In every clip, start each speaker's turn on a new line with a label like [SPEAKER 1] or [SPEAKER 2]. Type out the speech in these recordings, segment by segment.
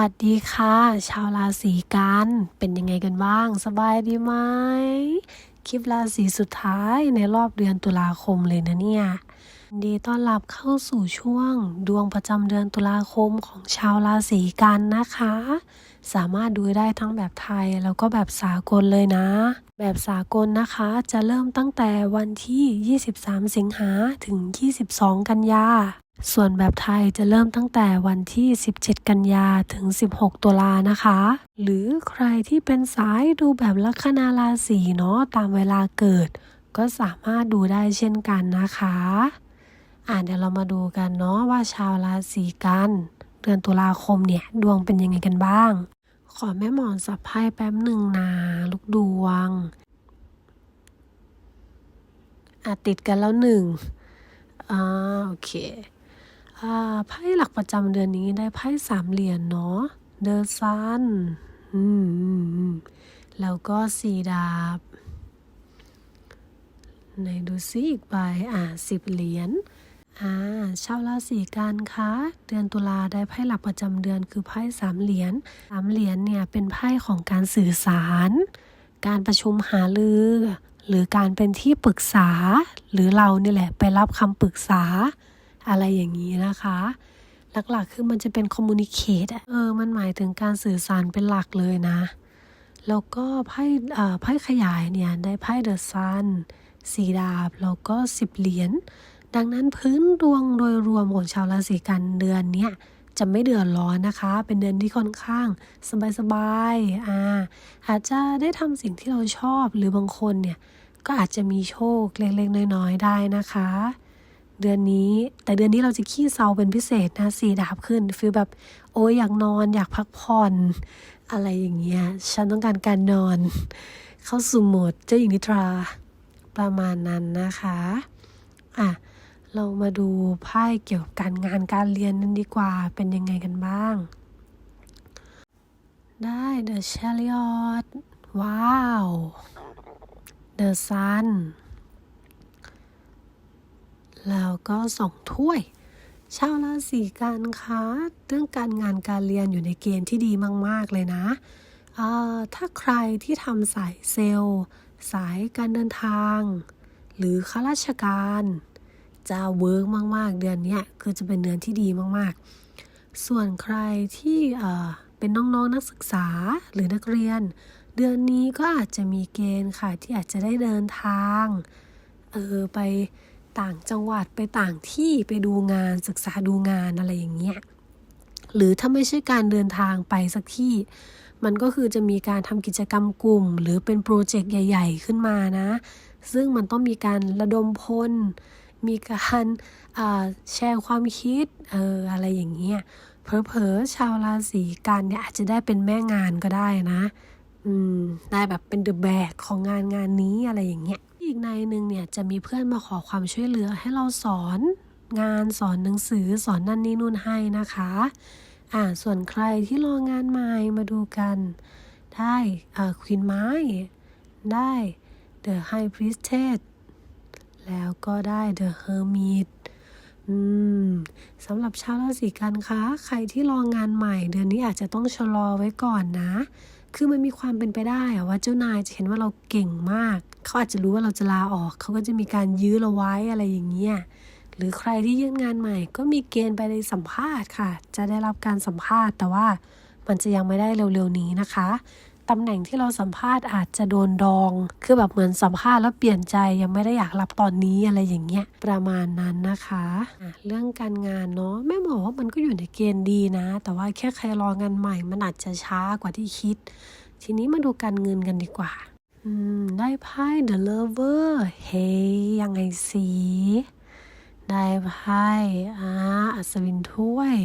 [SPEAKER 1] วัสดีค่ะ ชาวราศีกัน เป็นยังไงกันบ้าง สบายดีไหม คลิปราศีสุดท้ายในรอบเดือนตุลาคมเลยนะเนี่ย ดีต้อนรับเข้าสู่ช่วง ดวงประจำเดือนตุลาคมของชาวราศีกันนะคะ สามารถดูได้ทั้งแบบไทยแล้วก็แบบสากลเลยนะ แบบสากลนะคะ จะเริ่มตั้งแต่วันที่ 23 สิงหาถึง 22 กันยา ส่วนแบบไทยจะเริ่มตั้งแต่วันที่ 17 กันยาถึง 16 ตุลานะคะ หรือใครที่เป็นสายดูแบบลัคนาราศีเนาะตามเวลาเกิด ก็สามารถดูได้เช่นกันนะคะ อ่าเดี๋ยวเรามาดูกันเนาะว่าชาวราศีกัน เดือนตุลาคมเนี่ยดวงเป็นยังไงกันบ้าง ขอแม่หมอนสับไพ่แป๊บหนึ่งนะลูกดวงอะติดกันแล้วหนึ่งอ่าโอเคอ่าไพ่หลักประจำเดือนนี้ได้ไพ่สามเหรียญเนาะเดอะซันอืมอมแล้วก็สี่ดาบไหนดูซิอีกใบอ่าสิบเหรียญ อ่าชาวราศีกันคะเดือนตุลาได้ไพ่หลักประจำเดือนคือไพ่สามเหรียญสามเหรียญเนี่ยเป็นไพ่ของการสื่อสาร การประชุมหารือ หรือการเป็นที่ปรึกษา หรือเราเนี่ยแหละไปรับคำปรึกษา อะไรอย่างนี้นะคะหลักๆ คือมันจะเป็น communicate อะเออ มันหมายถึงการสื่อสารเป็นหลักเลยนะ แล้วก็ไพ่ไพ่ขยายเนี่ย ได้ไพ่ the sun สีดาบ แล้วก็สิบเหรียญ ดังนั้นพื้นดวงโดยรวมของชาวราศีกันเดือนเนี้ยจะไม่เดือดร้อนนะคะ เป็นเดือนที่ค่อนข้างสบายๆอ่าอาจจะได้ทำสิ่งที่เราชอบหรือบางคนเนี่ยก็อาจจะมีโชคเล็กๆน้อยๆได้นะคะ เดือนนี้แต่เดือนนี้เราจะขี้เซาเป็นพิเศษนะสีดาบขึ้นฟีลแบบโอ้ยอยากนอนอยากพักผ่อน อะไรอย่างเงี้ยฉันต้องการการนอน เข้าสู่โหมดเจ้าหญิงนิทราประมาณนั้นนะคะอะ เรามาดูไพ่เกี่ยวกับการงานการเรียนนั้นดีกว่าเป็นยังไงกันบ้าง ได้ The Chariot ว้าว The Sun แล้วก็สองถ้วย ชาวราศีกันคะเรื่องการงานการเรียนอยู่ในเกณฑ์ที่ดีมาก ๆ เลยนะ ถ้าใครที่ทำสายเซลล์ สายการเดินทาง หรือข้าราชการ จะเวิร์กมาก ๆ เดือนนี้คือจะเป็นเดือนที่ดีมากๆ ส่วนใครที่เอ่อเป็นน้องๆนนักศึกษาหรือนักเรียน เดือนนี้ก็อาจจะมีเกณฑ์ค่ะที่อาจจะได้เดินทางเออไปต่างจังหวัดไปต่างที่ไปดูงานศึกษาดูงานอะไรอย่างเงี้ยหรือถ้าไม่ใช่การเดินทางไปสักที่ มันก็คือจะมีการทำกิจกรรมกลุ่ม หรือเป็นโปรเจกต์ใหญ่ ๆ ขึ้นมานะ ซึ่งมันต้องมีการระดมพล มีการแชร์ความคิดเอออะไรอย่างเงี้ยเผลอๆชาวราศีกันเนี่ยอาจจะได้เป็นแม่งานก็ได้นะอืมได้แบบเป็นเดอะแบกของงานงานนี้อะไรอย่างเงี้ยอีกในหนึ่งเนี่ยจะมีเพื่อนมาขอความช่วยเหลือให้เราสอนงานสอนหนังสือสอนนั่นนี่นู่นให้นะคะอ่าส่วนใครที่รองานใหม่มาดูกัน ได้อ่าควีนไม้ได้ The High Priestess แล้วก็ได้ The Hermit อืมสำหรับชาวราศีกันคะใครที่รองงานใหม่เดือนนี้อาจจะต้องชะลอไว้ก่อนนะ คือมันมีความเป็นไปได้อะว่าเจ้านายจะเห็นว่าเราเก่งมาก เขาอาจจะรู้ว่าเราจะลาออก เขาก็จะมีการยื้อเราไว้อะไรอย่างเงี้ยหรือใครที่ยื่นงานใหม่ ก็มีเกณฑ์ไปในสัมภาษณ์ค่ะ จะได้รับการสัมภาษณ์แต่ว่ามันจะยังไม่ได้เร็วๆนี้นะคะ ตำแหน่งที่เราสัมภาษณ์อาจจะโดนดอง คือแบบเหมือนสัมภาษณ์แล้วเปลี่ยนใจยังไม่ได้อยากรับตอนนี้อะไรอย่างเงี้ยประมาณนั้นนะคะะเรื่องการงานเนาะแม่หมอว่ามันก็อยู่ในเกณฑ์ดีนะ แต่ว่าแค่ใครรองานใหม่ มันอาจจะช้ากว่าที่คิด ทีนี้มาดูการเงินกันดีกว่าอืมได้ไพ่ The Lover เฮ้ยยังไงสิได้ไพ่อ่าอัศวินถ้วย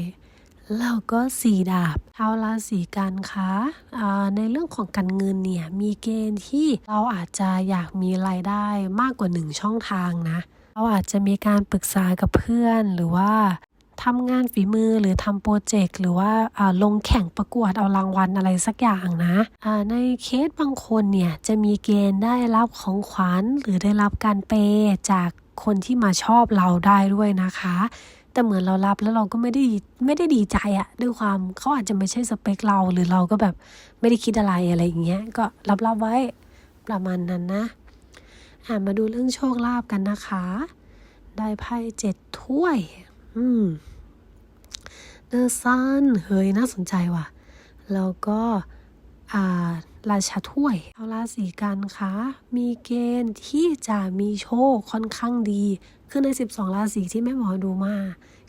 [SPEAKER 1] แล้วก็สีดาบชาวราศีกันคะอ่าในเรื่องของการเงินเนี่ยมีเกณฑ์ที่เราอาจจะอยากมีรายได้มากกว่าหนึ่งช่องทางนะ เราอาจจะมีการปรึกษากับเพื่อนหรือว่าทำงานฝีมือหรือทำโปรเจกต์หรือว่าาลงแข่งประกวดเอารางวัลอะไรสักอย่างนะในเคสบางคนเนี่ยจะมีเกณฑ์ได้รับของขวัญหรือได้รับการเปย์จากคนที่มาชอบเราได้ด้วยนะคะ แต่เหมือนเรารับแล้วเราก็ไม่ได้ไม่ได้ดีใจอะด้วยความเขาอาจจะไม่ใช่สเปคเราหรือเราก็แบบไม่ได้คิดอะไรอะไรอย่างเงี้ยก็รับรับไว้ประมาณนั้นนะอ่ามาดูเรื่องโชคลาภกันนะคะ ได้ไพ่เจ็ดถ้วย อืม The Sun เฮ้ยน่าสนใจว่ะ แล้วก็อ่า ราชาถ้วยเอาราศีกันคะมีเกณฑ์ที่จะมีโชคค่อนข้างดี คือใน 12 ราศีที่แม่หมอดูมา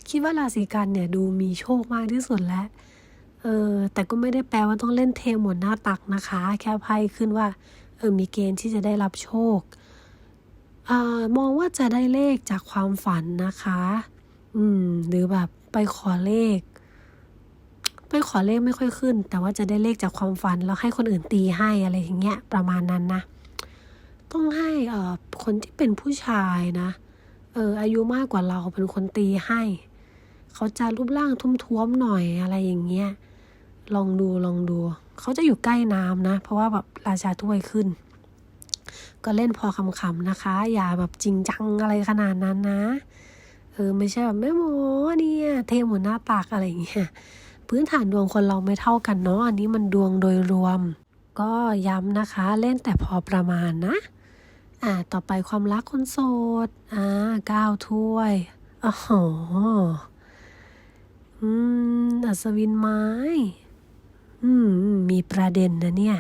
[SPEAKER 1] คิดว่าราศีกันเนี่ยดูมีโชคมากที่สุดแล้วเออแต่ก็ไม่ได้แปลว่าต้องเล่นเทหมดหน้าตักนะคะ แค่ไพ่ขึ้นว่าเออมีเกณฑ์ที่จะได้รับโชคอ่ามองว่าจะได้เลขจากความฝันนะคะ อืม หรือแบบไปขอเลข ไปขอเลขไม่ค่อยขึ้น แต่ว่าจะได้เลขจากความฝันแล้วให้คนอื่นตีให้อะไรอย่างเงี้ยประมาณนั้นนะ ต้องให้เอ่อคนที่เป็นผู้ชายนะเอออายุมากกว่าเราเป็นคนตีให้ เขาจะรูปร่างทุ่มๆหน่อยอะไรอย่างเงี้ยลองดูลองดู เขาจะอยู่ใกล้น้ำนะ เพราะว่าแบบราชาถ้วยขึ้น ก็เล่นพอคำๆนะคะ อย่าแบบจริงจังอะไรขนาดนั้นนะ เออ ไม่ใช่แบบแม่หมอเนี่ย เทหมดหน้าปากอะไรอย่างเงี้ย พื้นฐานดวงคนเราไม่เท่ากันเนาะอันนี้มันดวงโดยรวม ก็ย้ำนะคะเล่นแต่พอประมาณนะ อ่าต่อไปความรักคนโสดอ่าก้าวถ้วยอ๋ออืมอัศวินไม้ อืม มีประเด็นนะเนี่ย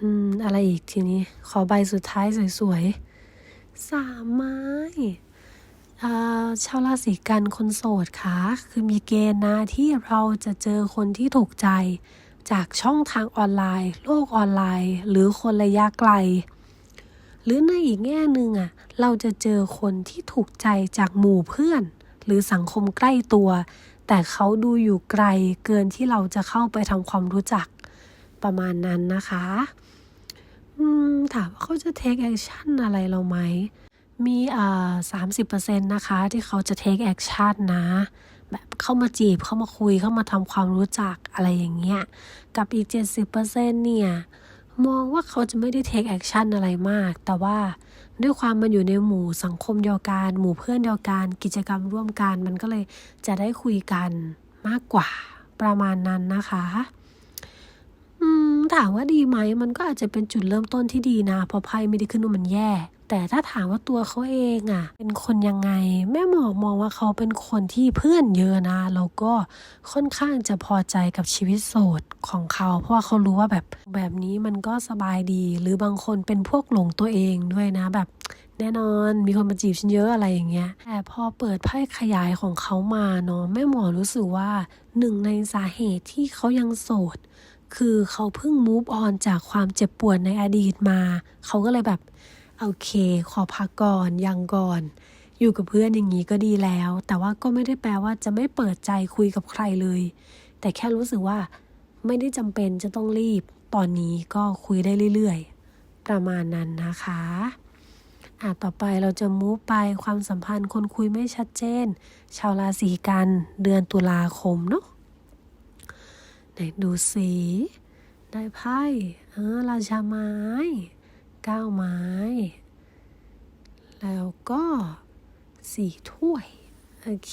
[SPEAKER 1] อืม อะไรอีกทีนี้ ขอใบสุดท้ายสวยๆ สามไม้ ชาวราศีกันคนโสดค่ะคือมีเกณฑ์นะที่เราจะเจอคนที่ถูกใจ จากช่องทางออนไลน์ โลกออนไลน์ หรือคนระยะไกล หรือในอีกแง่หนึ่งอะเราจะเจอคนที่ถูกใจจากหมู่เพื่อน หรือสังคมใกล้ตัว แต่เขาดูอยู่ไกลเกินที่เราจะเข้าไปทำความรู้จักประมาณนั้นนะคะถามว่าเขาจะ take action อะไรเราไหม มีอ่าสามสิบเปอร์เซ็นต์นะคะ ที่เขาจะ take action นะ แบบเข้ามาจีบเข้ามาคุยเข้ามาทำความรู้จักอะไรอย่างเงี้ย กับอีกเจ็ดสิบเปอร์เซ็นต์เนี่ย มองว่าเขาจะไม่ได้ take action อะไรมาก แต่ว่าด้วยความมันอยู่ในหมู่สังคมเดียวกันหมู่เพื่อนเดียวกัน กิจกรรมร่วมกันมันก็เลยจะได้คุยกันมากกว่าประมาณนั้นนะคะถามว่าดีไหม มันก็อาจจะเป็นจุดเริ่มต้นที่ดีนะ เพราะไพ่ไม่ได้ขึ้นว่ามันแย่ แต่ถ้าถามว่าตัวเขาเองอะเป็นคนยังไง แม่หมอมองว่าเขาเป็นคนที่เพื่อนเยอะนะแล้วก็ค่อนข้างจะพอใจกับชีวิตโสดของเขา เพราะว่าเขารู้ว่าแบบแบบนี้มันก็สบายดี หรือบางคนเป็นพวกหลงตัวเองด้วยนะแบบแน่นอนมีคนมาจีบฉันเยอะอะไรอย่างเงี้ย แต่พอเปิดไพ่ขยายของเขามาเนาะแม่หมอรู้สึกว่าหนึ่งในสาเหตุที่เขายังโสด คือเขาเพิ่ง move on จากความเจ็บปวดในอดีตมา เขาก็เลยแบบ โอเค ขอพักก่อนยังก่อน อยู่กับเพื่อนอย่างนี้ก็ดีแล้ว แต่ว่าก็ไม่ได้แปลว่าจะไม่เปิดใจคุยกับใครเลย แต่แค่รู้สึกว่า ไม่ได้จำเป็นจะต้องรีบ ตอนนี้ก็คุยได้เรื่อยๆ ประมาณนั้นนะคะอะต่อไปเราจะมูฟไปความสัมพันธ์คนคุยไม่ชัดเจน ชาวราศีกันเดือนตุลาคมเนาะไหนดูสี ได้ไพ่เออราชาไม้ ก้าไม้ แล้วก็สี่ถ้วย โอเค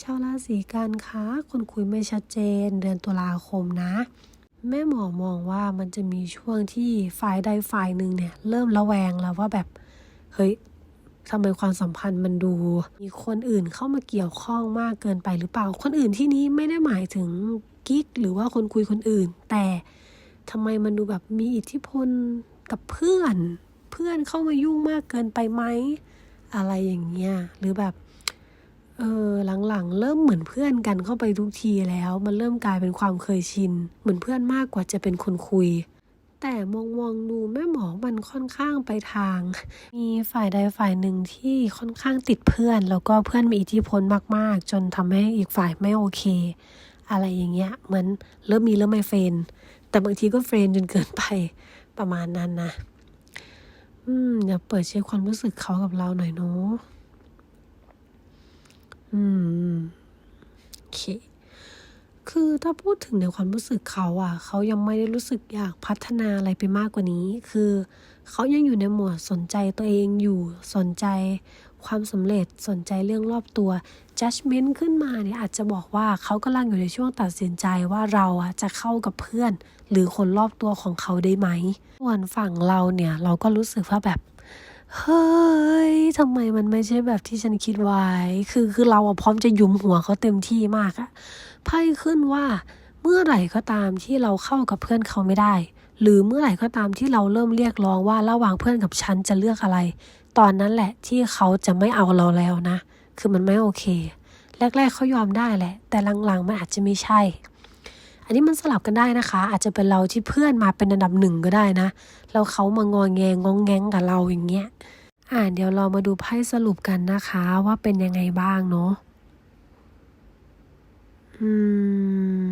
[SPEAKER 1] ชาวราศีกันคะคนคุยไม่ชัดเจนเดือนตุลาคมนะ แม่หมอมองว่ามันจะมีช่วงที่ฝ่ายใดฝ่ายหนึ่งเนี่ย เริ่มระแวงแล้วว่าแบบ เฮ้ยทำไมความสัมพันธ์มันดู มีคนอื่นเข้ามาเกี่ยวข้องมากเกินไปหรือเปล่า คนอื่นที่นี้ไม่ได้หมายถึงกิ๊กหรือว่าคนคุยคนอื่น แต่ทำไมมันดูแบบมีอิทธิพล กับเพื่อน เพื่อนเข้ามายุ่งมากเกินไปไหม อะไรอย่างเงี้ย หรือแบบ เออหลังๆ เริ่มเหมือนเพื่อนกันเข้าไปทุกทีแล้ว มันเริ่มกลายเป็นความเคยชิน เหมือนเพื่อนมากกว่าจะเป็นคนคุย แต่มองมองๆดูแม่หมอมันค่อนข้างไปทาง มีฝ่ายใดฝ่ายหนึ่งที่ค่อนข้างติดเพื่อน แล้วก็เพื่อนมีอิทธิพลมากๆ จนทำให้อีกฝ่ายไม่โอเค อะไรอย่างเงี้ย เหมือนเริ่มมีเริ่มไม่เฟรนแต่บางทีก็เฟรนจนเกินไป ประมาณนั้นนะ อืมเดี๋ยวเปิดเช็คความรู้สึกเขากับเราหน่อยเนาะอืม คือถ้าพูดถึงในความรู้สึกเขาอะ เขายังไม่ได้รู้สึกอยากพัฒนาอะไรไปมากกว่านี้ คือเขายังอยู่ในหมวดสนใจตัวเองอยู่สนใจความสำเร็จสนใจเรื่องรอบตัว judgment ขึ้นมาเนี่ยอาจจะบอกว่าเขากำลังอยู่ในช่วงตัดสินใจว่าเราอะจะเข้ากับเพื่อน หรือคนรอบตัวของเขาได้ไหมส่วนฝั่งเราเนี่ยเราก็รู้สึกว่าแบบ เฮ้ยทำไมมันไม่ใช่แบบที่ฉันคิดไว้ คือคือเราอะพร้อมจะยุมหัวเขาเต็มที่มากอะไพ่ขึ้นว่าเมื่อไหร่ก็ตามที่เราเข้ากับเพื่อนเขาไม่ได้ หรือเมื่อไหร่ก็ตามที่เราเริ่มเรียกร้องว่าระหว่างเพื่อนกับฉันจะเลือกอะไร ตอนนั้นแหละที่เขาจะไม่เอาเราแล้วนะ คือมันไม่โอเค แรกๆเขายอมได้แหละ แต่หลังๆมันอาจจะไม่ใช่ อันนี้มันสลับกันได้นะคะ อาจจะเป็นเราที่เพื่อนมาเป็นอันดับหนึ่งก็ได้นะแล้วเขามางอแงงองแงงกับเราอย่างเงี้ยอ่าเดี๋ยวเรามาดูไพ่สรุปกันนะคะ ว่าเป็นยังไงบ้างเนาะอืม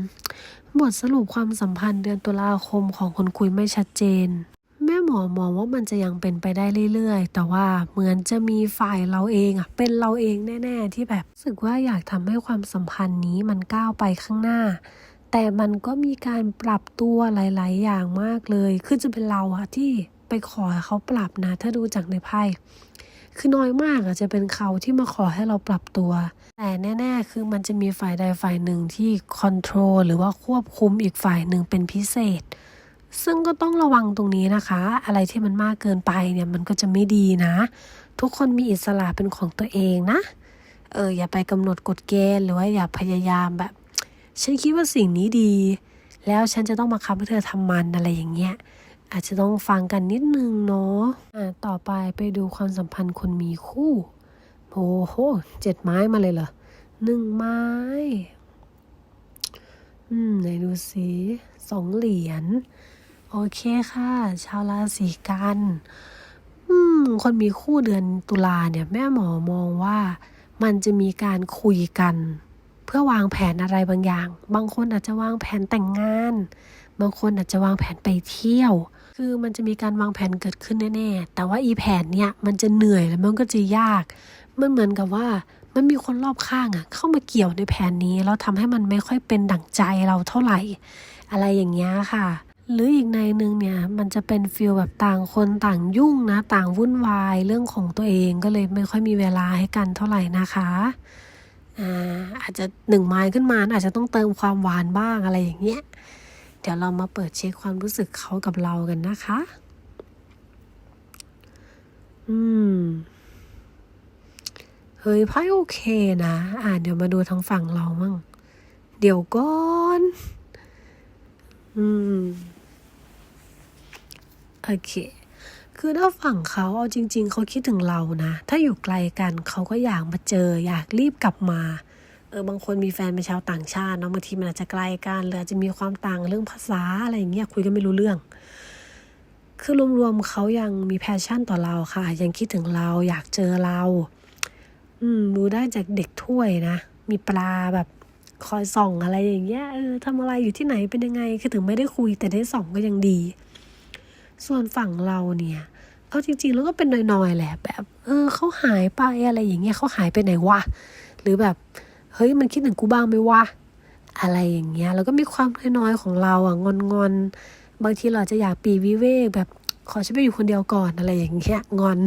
[SPEAKER 1] บทสรุปความสัมพันธ์เดือนตุลาคมของคนคุยไม่ชัดเจน แม่หมอมองว่ามันจะยังเป็นไปได้เรื่อยๆ แต่ว่าเหมือนจะมีฝ่ายเราเองอะเป็นเราเองแน่ ๆ ที่แบบรู้สึกว่าอยากทำให้ความสัมพันธ์นี้มันก้าวไปข้างหน้า แต่มันก็มีการปรับตัวหลาย ๆ อย่างมากเลย คือจะเป็นเราอะที่ไปขอเขาปรับนะ ถ้าดูจากในไพ่ คือน้อยมากอะจะเป็นเขาที่มาขอให้เราปรับตัว แต่แน่ ๆ คือมันจะมีฝ่ายใดฝ่ายหนึ่งที่คอนโทรลหรือว่าควบคุมอีกฝ่ายหนึ่งเป็นพิเศษ ซึ่งก็ต้องระวังตรงนี้นะคะ อะไรที่มันมากเกินไปเนี่ยมันก็จะไม่ดีนะ ทุกคนมีอิสระเป็นของตัวเองนะ เอออย่าไปกำหนดกฎเกณฑ์หรือว่าอย่าพยายามแบบ ฉันคิดว่าสิ่งนี้ดี แล้วฉันจะต้องมาคับให้เธอทำมันอะไรอย่างเงี้ย อาจจะต้องฟังกันนิดนึงเนาะอะต่อไปไปดูความสัมพันธ์คนมีคู่ โอ้โหเจ็ดไม้มาเลยเหรอหนึ่งไม้ อืม ไหนดูสิสองเหรียญ โอเคค่ะ ชาวราศีกัน อืม คนมีคู่เดือนตุลาเนี่ย แม่หมอมองว่ามันจะมีการคุยกัน เพื่อวางแผนอะไรบางอย่าง บางคนอาจจะวางแผนแต่งงาน บางคนอาจจะวางแผนไปเที่ยว คือมันจะมีการวางแผนเกิดขึ้นแน่ๆ แต่ว่าอีแผนเนี่ยมันจะเหนื่อยแล้วมันก็จะยาก มันเหมือนกับว่ามันมีคนรอบข้างอะเข้ามาเกี่ยวในแผนนี้แล้วทำให้มันไม่ค่อยเป็นดั่งใจเราเท่าไหร่ อะไรอย่างเงี้ยค่ะ หรืออีกในหนึ่งเนี่ยมันจะเป็นฟิลแบบต่างคนต่างยุ่งนะ ต่างวุ่นวายเรื่องของตัวเองก็เลยไม่ค่อยมีเวลาให้กันเท่าไหร่นะคะ อ่าอาจจะหนึ่งไม้ขึ้นมาอาจจะต้องเติมความหวานบ้างอะไรอย่างเงี้ย เดี๋ยวเรามาเปิดเช็คความรู้สึกเขากับเรากันนะคะ อืมเฮ้ยไพ่โอเคนะ อ่าเดี๋ยวมาดูทางฝั่งเรามั่งเดี๋ยวก่อน อืม โอเค คือถ้าฝั่งเขาเอาจริง ๆ เขาคิดถึงเรานะ ถ้าอยู่ไกลกันเขาก็อยากมาเจอ อยากรีบกลับมา เออบางคนมีแฟนเป็นชาวต่างชาติเนาะบางทีมันอาจจะไกลกันหรืออาจจะมีความต่างเรื่องภาษาอะไรอย่างเงี้ยคุยกันไม่รู้เรื่อง คือรวมๆเขายังมีแพชชั่นต่อเราค่ะ ยังคิดถึงเราอยากเจอเรา อืมดูได้จากเด็กถ้วยนะ มีปลาแบบคอยส่องอะไรอย่างเงี้ยเออทำอะไรอยู่ที่ไหนเป็นยังไง คือถึงไม่ได้คุยแต่ได้ส่องก็ยังดี ส่วนฝั่งเราเนี่ย เอาจริง ๆ แล้วก็เป็นน้อยๆแหละแบบ เออเขาหายไปอะไรอย่างเงี้ยเขาหายไปไหนวะหรือแบบ เฮ้ยมันคิดถึงกูบ้างไหมวะอะไรอย่างเงี้ยแล้วก็มีความน้อยๆของเราอะงอนงอนๆบางทีเราจะอยากปีวิเวกแบบขอฉันไปอยู่คนเดียวก่อนอะไรอย่างเงี้ยงอน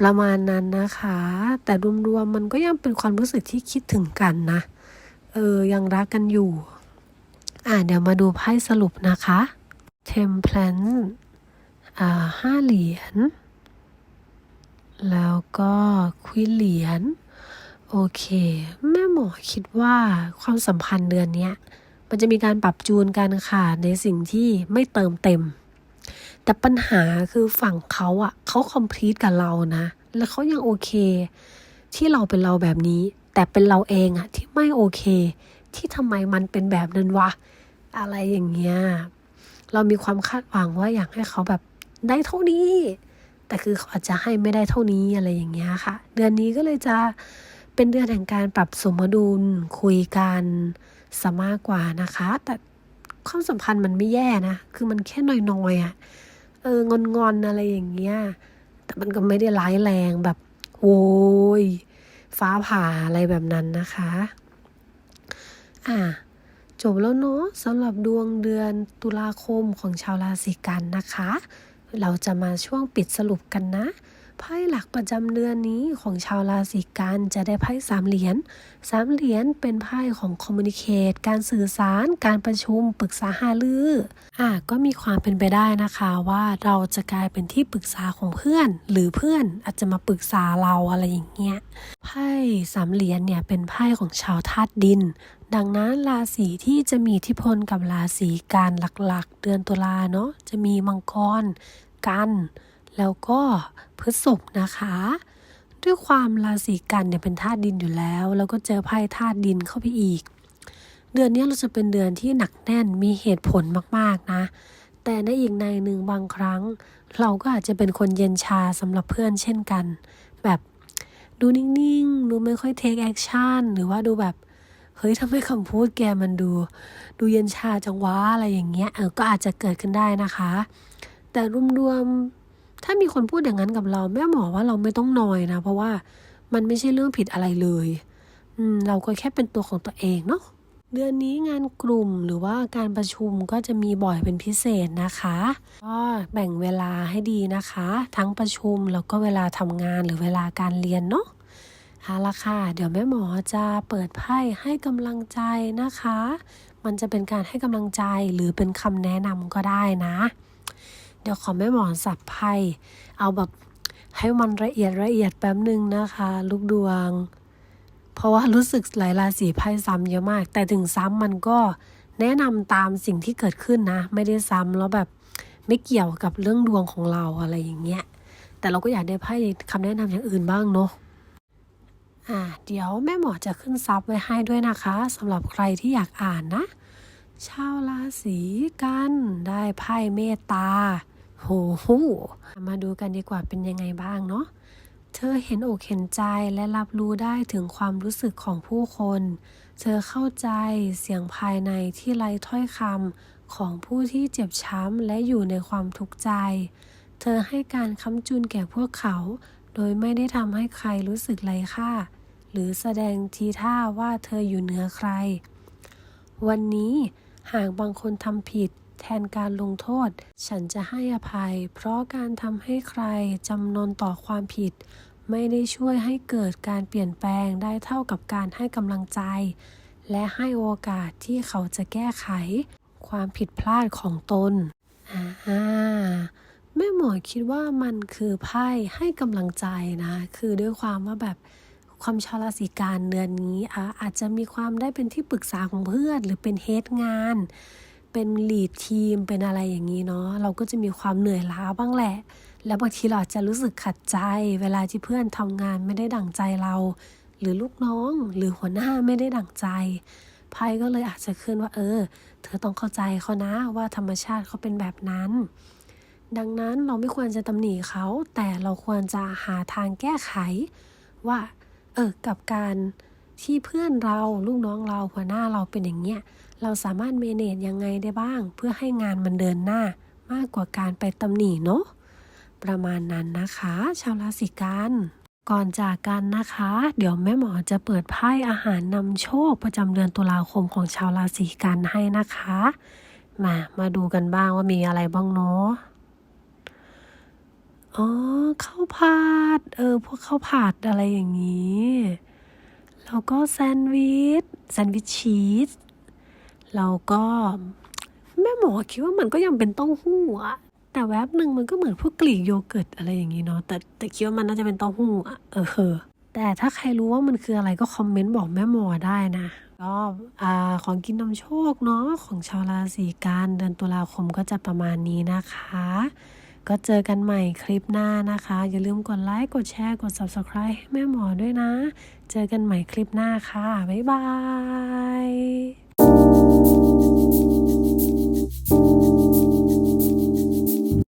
[SPEAKER 1] ประมาณนั้นนะคะ แต่รวมๆมันก็ยังเป็นความรู้สึกที่คิดถึงกันนะ เออ ยังรักกันอยู่ อ่าเดี๋ยวมาดูไพ่สรุปนะคะ Temperance ห้าเหรียญ แล้วก็ควินเหรียญ โอเค แม่หมอคิดว่าความสัมพันธ์เดือนนี้มันจะมีการปรับจูนกันค่ะ ในสิ่งที่ไม่เติมเต็ม แต่ปัญหาคือฝั่งเขาอะเขาคอมพลีทกับเรานะ แล้วเขายังโอเค ที่เราเป็นเราแบบนี้ แต่เป็นเราเองอะที่ไม่โอเค ที่ทำไมมันเป็นแบบนั้นวะ อะไรอย่างเงี้ย เรามีความคาดหวังว่าอยากให้เขาแบบ ได้เท่านี้ แต่คือเขาอาจจะให้ไม่ได้เท่านี้อะไรอย่างเงี้ยค่ะ เดือนนี้ก็เลยจะเป็นเดือนแห่งการปรับสมดุลคุยกันสมากกว่านะคะ แต่ความสัมพันธ์มันไม่แย่นะ คือมันแค่น้อยๆอะ่ะ เอองอนๆอะไรอย่างเงี้ย แต่มันก็ไม่ได้ร้ายแรงแบบโวยฟ้าผ่าอะไรแบบนั้นนะคะ อะจบแล้วเนาะสำหรับดวงเดือนตุลาคมของชาวราศีกันนะคะ เราจะมาช่วงปิดสรุปกันนะ ไพ่หลักประจำเดือนนี้ของชาวราศีกันจะได้ไพ่สามเหรียญสามเหรียญเป็นไพ่ของคอมมูนิเคตการสื่อสาร การประชุม ปรึกษาหารือ อะก็มีความเป็นไปได้นะคะว่าเราจะกลายเป็นที่ปรึกษาของเพื่อน หรือเพื่อนอาจจะมาปรึกษาเราอะไรอย่างเงี้ย ไพ่สามเหรียญเนี่ยเป็นไพ่ของชาวธาตุดิน ดังนั้นราศีที่จะมีอิทธิพลกับราศีกันหลักๆ เดือนตุลาเนาะจะมีมังกร กัน แล้วก็พฤษภนะคะ ด้วยความราศีกันเนี่ยเป็นธาตุดินอยู่แล้ว แล้วก็เจอไพ่ธาตุดินเข้าไปอีก เดือนนี้เราจะเป็นเดือนที่หนักแน่นมีเหตุผลมากๆนะ แต่ในอีกในหนึ่งบางครั้ง เราก็อาจจะเป็นคนเย็นชาสำหรับเพื่อนเช่นกัน แบบดูนิ่งๆ ดูไม่ค่อยเทคแอคชั่นหรือว่าดูแบบเฮ้ยทำไมคำพูดแกมันดู ดูเย็นชาจังวะอะไรอย่างเงี้ยเออก็อาจจะเกิดขึ้นได้นะคะ แต่รวมๆ ถ้ามีคนพูดอย่างนั้นกับเรา แม่หมอว่าเราไม่ต้องนอยนะ เพราะว่ามันไม่ใช่เรื่องผิดอะไรเลยเราก็แค่เป็นตัวของตัวเองเนาะเดือนนี้งานกลุ่มหรือว่าการประชุมก็จะมีบ่อยเป็นพิเศษนะคะก็แบ่งเวลาให้ดีนะคะ ทั้งประชุมแล้วก็เวลาทำงานหรือเวลาการเรียนเนาะเอาละค่ะ เดี๋ยวแม่หมอจะเปิดไพ่ให้กำลังใจนะคะ มันจะเป็นการให้กำลังใจหรือเป็นคำแนะนำก็ได้นะ ดี๋ยวขอแม่หมอสับไพ่เอาแบบให้มันละเอียดละเอียดแป๊บหนึ่งนะคะ ลูกดวง เพราะว่ารู้สึกหลายราศีไพ่ซ้ำเยอะมาก แต่ถึงซ้ำมันก็แนะนำตามสิ่งที่เกิดขึ้นนะ ไม่ได้ซ้ำแล้วแบบไม่เกี่ยวกับเรื่องดวงของเราอะไรอย่างเงี้ย แต่เราก็อยากได้ไพ่คำแนะนำอย่างอื่นบ้างเนาะอ่าเดี๋ยวแม่หมอจะขึ้นซับไว้ให้ด้วยนะคะสำหรับใครที่อยากอ่านนะ ชาวราศีกันได้ไพ่เมตตา โหหูมาดูกันดีกว่าเป็นยังไงบ้างเนาะเธอเห็นอกเห็นใจและรับรู้ได้ถึงความรู้สึกของผู้คน เธอเข้าใจเสียงภายในที่ไร้ถ้อยคำของผู้ที่เจ็บช้ำและอยู่ในความทุกข์ใจ เธอให้การค้ำจุนแก่พวกเขา โดยไม่ได้ทำให้ใครรู้สึกไร้ค่า หรือแสดงทีท่าว่าเธออยู่เหนือใคร วันนี้หากบางคนทำผิด แทนการลงโทษ ฉันจะให้อภัย เพราะการทำให้ใครจำนนต่อความผิด ไม่ได้ช่วยให้เกิดการเปลี่ยนแปลงได้เท่ากับการให้กำลังใจ และให้โอกาสที่เขาจะแก้ไข ความผิดพลาดของตนอ่าแม่หมอคิดว่ามันคือไพ่ให้กำลังใจนะ คือด้วยความว่าแบบความชาวราศีกันเดือนนี้อาจจะมีความได้เป็นที่ปรึกษาของเพื่อน หรือเป็นเฮดงาน เป็นลีดทีมเป็นอะไรอย่างนี้เนาะเราก็จะมีความเหนื่อยล้าบ้างแหละ แล้วบางทีเราอาจจะรู้สึกขัดใจ เวลาที่เพื่อนทำงานไม่ได้ดั่งใจเรา หรือลูกน้องหรือหัวหน้าไม่ได้ดั่งใจไพ่ก็เลยอาจจะขึ้นว่า เออ เธอต้องเข้าใจเขานะว่าธรรมชาติเขาเป็นแบบนั้น ดังนั้นเราไม่ควรจะตำหนิเขา แต่เราควรจะหาทางแก้ไข ว่า เออ กับการที่เพื่อนเราลูกน้องเราหัวหน้าเราเป็นอย่างเงี้ย เราสามารถเมเนจยังไงได้บ้าง เพื่อให้งานมันเดินหน้ามากกว่าการไปตำหนิเนาะประมาณนั้นนะคะ ชาวราศีกันก่อนจากกันนะคะ เดี๋ยวแม่หมอจะเปิดไพ่อาหารนำโชคประจำเดือนตุลาคมของชาวราศีกันให้นะคะ มามาดูกันบ้างว่ามีอะไรบ้างเนาะอ๋อข้าวผัดเออพวกข้าวผัดอะไรอย่างนี้ แล้วก็แซนด์วิชแซนด์วิชชีส แล้วก็แม่หมอคิดว่ามันก็ยังเป็นเต้าหู้อะแต่แวบหนึ่งมันก็เหมือนพวกกลีกโยเกิร์ตอะไรอย่างนี้เนาะแต่แต่คิดว่ามันน่าจะเป็นเต้าหู้อะเออแต่ถ้าใครรู้ว่ามันคืออะไรก็คอมเมนต์บอกแม่หมอได้นะก็อ่าของกินนำโชคเนาะของชาวราศีกันเดือนตุลาคมก็จะประมาณนี้นะคะ ก็เจอกันใหม่คลิปหน้านะคะ อย่าลืมกดไลค์กดแชร์กด Subscribe ให้แม่หมอด้วยนะ เจอกันใหม่คลิปหน้าค่ะ บ๊ายบาย thank you